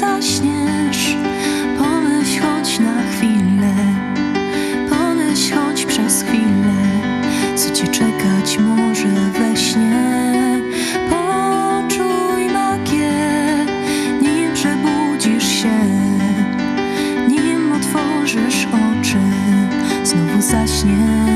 zaśniesz, pomyśl choć na chwilę, pomyśl choć przez chwilę, co cię czekać może we śnie. Poczuj magię, nim przebudzisz się, nim otworzysz oczy, znowu zaśniesz.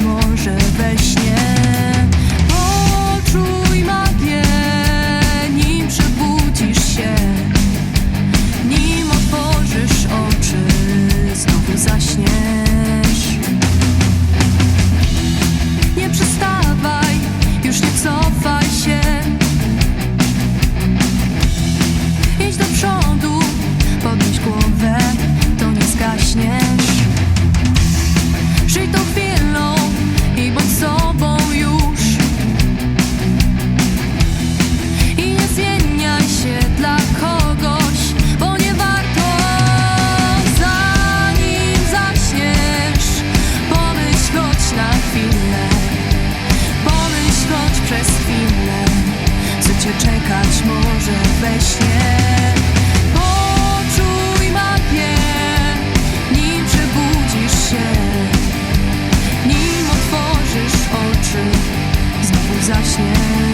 może we śnie. Poczuj magię. Może we śnie. Poczuj magię Nim przebudzisz się. Nim otworzysz oczy Znowu zaśniesz